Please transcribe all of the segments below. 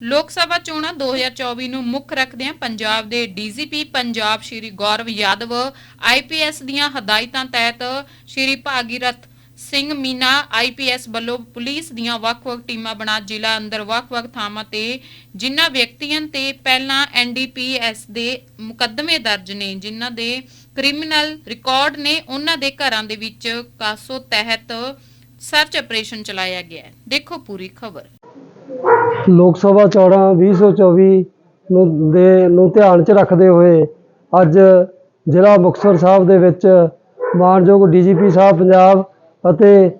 ਲੋਕ ਸਭਾ ਚੋਣਾਂ 2024 ਨੂੰ ਮੁੱਖ ਰੱਖਦਿਆਂ ਪੰਜਾਬ ਦੇ ਡੀਜੀਪੀ ਪੰਜਾਬ ਸ਼੍ਰੀ ਗੌਰਵ ਯਾਦਵ ਆਈਪੀਐਸ ਦੀਆਂ ਹਦਾਇਤਾਂ ਤਹਿਤ ਸ਼੍ਰੀ ਭਾਗੀਰਥ ਸਿੰਘ ਮੀਨਾ ਆਈਪੀਐਸ ਵੱਲੋਂ ਪੁਲਿਸ ਦੀਆਂ ਵੱਖ-ਵੱਖ ਟੀਮਾਂ ਬਣਾ ਜ਼ਿਲ੍ਹਾ ਅੰਦਰ ਵੱਖ-ਵੱਖ ਥਾਵਾਂ ਤੇ, ਜਿਨ੍ਹਾਂ ਵਿਅਕਤੀਆਂ ਤੇ ਪਹਿਲਾਂ ਐਨਡੀਪੀਐਸ ਦੇ ਮੁਕੱਦਮੇ ਦਰਜ ਨੇ, ਜਿਨ੍ਹਾਂ ਦੇ ਕ੍ਰਿਮੀਨਲ ਰਿਕਾਰਡ ਨੇ, ਉਹਨਾਂ ਦੇ ਘਰਾਂ ਦੇ ਵਿੱਚ ਕਾਸੋ ਤਹਿਤ ਸਰਚ ਆਪਰੇਸ਼ਨ ਚਲਾਇਆ ਗਿਆ ਦੇਖੋ ਪੂਰੀ ਖਬਰ। ਲੋਕ ਸਭਾ ਚੋਣਾਂ 2024 ਨੂੰ ਦੇ, ਨੂੰ ਧਿਆਨ 'ਚ ਰੱਖਦੇ ਹੋਏ ਅੱਜ ਜ਼ਿਲ੍ਹਾ ਮੁਕਤਸਰ ਸਾਹਿਬ ਦੇ ਵਿੱਚ ਮਾਨਯੋਗ ਡੀਜੀਪੀ ਸਾਹਿਬ ਪੰਜਾਬ ਅਤੇ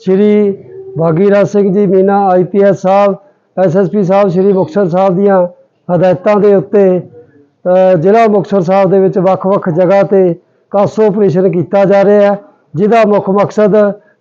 ਸ਼੍ਰੀ ਭਾਗੀਰਥ ਸਿੰਘ ਜੀ ਮੀਨਾ ਆਈਪੀਐਸ ਸਾਹਿਬ ਐਸਐਸਪੀ ਸਾਹਿਬ, ਸ਼੍ਰੀ ਮੁਕਤਸਰ ਸਾਹਿਬ ਦੀਆਂ ਹਦਾਇਤਾਂ ਦੇ ਉੱਤੇ ਜ਼ਿਲ੍ਹਾ ਮੁਕਤਸਰ ਸਾਹਿਬ ਦੇ ਵਿੱਚ ਵੱਖ-ਵੱਖ ਜਗ੍ਹਾ ਤੇ ਕਾਸੋ ਆਪਰੇਸ਼ਨ ਕੀਤਾ ਜਾ ਰਿਹਾ ਹੈ, ਜਿਹਦਾ ਮੁੱਖ ਮਕਸਦ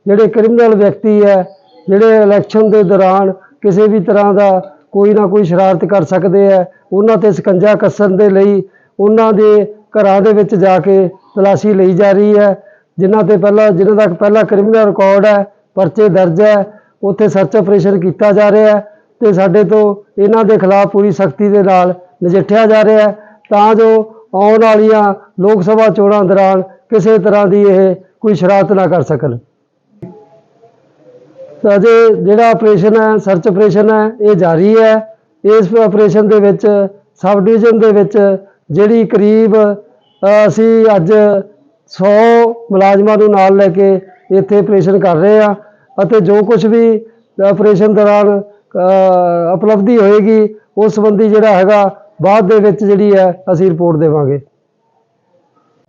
ਜਿਹੜੇ ਕ੍ਰਿਮੀਨਲ ਵਿਅਕਤੀ ਹੈ, ਜਿਹੜੇ ਇਲੈਕਸ਼ਨ ਦੇ ਦੌਰਾਨ ਕਿਸੇ ਵੀ ਤਰ੍ਹਾਂ ਦਾ ਕੋਈ ਨਾ ਕੋਈ ਸ਼ਰਾਰਤ ਕਰ ਸਕਦੇ ਹੈ ਉਹਨਾਂ ਤੇ ਸਕੰਜਾ ਕੱਸਣ ਦੇ ਲਈ ਉਹਨਾਂ ਦੇ ਘਰਾਂ ਦੇ ਵਿੱਚ ਜਾ ਕੇ ਤਲਾਸ਼ੀ ਲਈ ਜਾ ਰਹੀ ਹੈ। ਜਿਨ੍ਹਾਂ ਤੇ ਪਹਿਲਾਂ, ਜਿਨ੍ਹਾਂ ਦਾ ਪਹਿਲਾਂ ਕ੍ਰਿਮੀਨਲ ਰਿਕਾਰਡ ਹੈ, ਪਰਚੇ ਦਰਜ ਹੈ, ਉੱਥੇ ਸਰਚ ਆਪਰੇਸ਼ਨ ਕੀਤਾ ਜਾ ਰਿਹਾ ਹੈ ਤੇ ਸਾਡੇ ਤੋਂ ਇਹਨਾਂ ਦੇ ਖਿਲਾਫ ਪੂਰੀ ਸਖਤੀ ਦੇ ਨਾਲ ਨਜਿੱਠਿਆ ਜਾ ਰਿਹਾ ਹੈ। ਤਾਂ ਜੋ ਆਉਣ ਵਾਲੀਆਂ ਲੋਕ ਸਭਾ ਚੋਣਾਂ ਦੌਰਾਨ ਕਿਸੇ ਤਰ੍ਹਾਂ ਦੀ ਇਹ ਕੋਈ ਸ਼ਰਾਰਤ ਨਾ ਕਰ ਸਕਣ। ਅਜੇ ਜਿਹੜਾ ਆਪਰੇਸ਼ਨ ਹੈ ਸਰਚ ਆਪਰੇਸ਼ਨ ਹੈ ਇਹ ਜਾਰੀ ਹੈ। ਇਸ ਆਪਰੇਸ਼ਨ ਦੇ ਵਿੱਚ ਸਬ ਡਿਵੀਜ਼ਨ ਦੇ ਵਿੱਚ ਜਿਹੜੀ ਕਰੀਬ ਅਸੀਂ ਅੱਜ 100 ਮੁਲਾਜ਼ਮਾਂ ਨੂੰ ਨਾਲ ਲੈ ਕੇ ਇੱਥੇ ਆਪਰੇਸ਼ਨ ਕਰ ਰਹੇ ਆ ਅਤੇ ਜੋ ਕੁਝ ਵੀ ਆਪਰੇਸ਼ਨ ਦੌਰਾਨ ਅ, ਉਪਲਬਧੀ ਹੋਏਗੀ ਉਸ ਸੰਬੰਧੀ ਜਿਹੜਾ ਹੈਗਾ ਬਾਅਦ ਦੇ ਵਿੱਚ ਜਿਹੜੀ ਹੈ ਅਸੀਂ ਰਿਪੋਰਟ ਦੇਵਾਂਗੇ।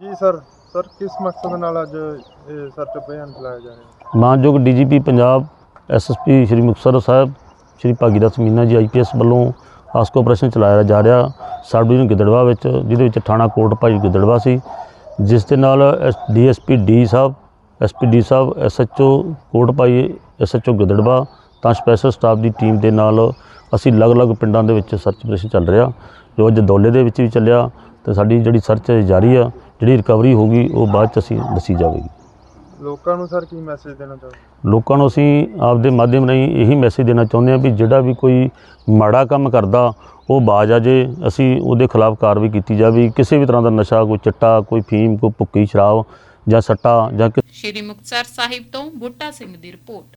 ਜੀ ਸਰ ਸਰ ਕਿਸ ਮਕਸਦ ਨਾਲ ਅੱਜ ਇਹ ਸਰਚ ਅਭਿਆਨ ਚਲਾਇਆ ਜਾ ਰਿਹਾ? ਹੈ ਮਾਨਯੋਗ DGP Punjab SSP Shri Muktsar Sahib, Shri Bhagirath Meena ji IPS ਵੱਲੋਂ ਆਸਕੋ ਆਪਰੇਸ਼ਨ ਚਲਾਇਆ ਜਾ ਰਿਹਾ ਸਬ ਡਿਵੀਜ਼ਨ ਗਿੱਦੜਵਾ ਵਿੱਚ, ਜਿਹਦੇ ਵਿੱਚ ਥਾਣਾ ਕੋਟ ਭਾਈ ਗਿੱਦੜਵਾ ਸੀ, ਜਿਸ ਦੇ ਨਾਲ DSP D Sahib SP D Sahib SHO Kot Bhai SHO Giddarwa, ਤਾਂ ਸਪੈਸ਼ਲ ਸਟਾਫ ਦੀ ਟੀਮ ਦੇ ਨਾਲ ਅਸੀਂ ਅਲੱਗ-ਅਲੱਗ ਪਿੰਡਾਂ ਦੇ ਵਿੱਚ ਸਰਚ ਆਪਰੇਸ਼ਨ ਚੱਲ ਰਿਹਾ, ਜੋ ਅੱਜ ਦੌਲੇ ਦੇ ਵਿੱਚ ਵੀ ਚੱਲਿਆ, ਤੇ ਸਾਡੀ ਜਿਹੜੀ ਸਰਚ ਜਾਰੀ ਆ, ਜਿਹੜੀ ਰਿਕਵਰੀ ਹੋਗੀ ਉਹ ਬਾਅਦ ਚ ਅਸੀਂ ਦੱਸੀ ਜਾਵੇਗੀ। ਲੋਕਾਂ ਨੂੰ ਸਰ ਕੀ ਮੈਸੇਜ ਦੇਣਾ ਚਾਹੋਗੇ? ਲੋਕਾਂ ਨੂੰ ਅਸੀਂ ਆਪਦੇ ਮਾਧਿਅਮ ਰਾਹੀਂ ਇਹੀ ਮੈਸੇਜ ਦੇਣਾ ਚਾਹੁੰਦੇ ਹਾਂ ਵੀ ਜਿਹੜਾ ਵੀ ਕੋਈ ਮਾੜਾ ਕੰਮ ਕਰਦਾ ਉਹ ਬਾਜ ਆ ਜੇ ਅਸੀਂ ਉਹਦੇ ਖਿਲਾਫ ਕਾਰਵਾਈ ਕੀਤੀ ਜਾਵੇ ਕਿਸੇ ਵੀ ਤਰ੍ਹਾਂ ਦਾ ਨਸ਼ਾ ਕੋਈ ਚਿੱਟਾ ਕੋਈ ਫੀਮ ਕੋਈ ਭੁੱਕੀ ਸ਼ਰਾਬ ਜਾਂ ਸੱਟਾ ਜਾਂ ਕਿ- ਸ਼੍ਰੀ ਮੁਕਤਸਰ ਸਾਹਿਬ ਤੋਂ ਬੁੱਟਾ ਸਿੰਘ ਦੀ ਰਿਪੋਰਟ।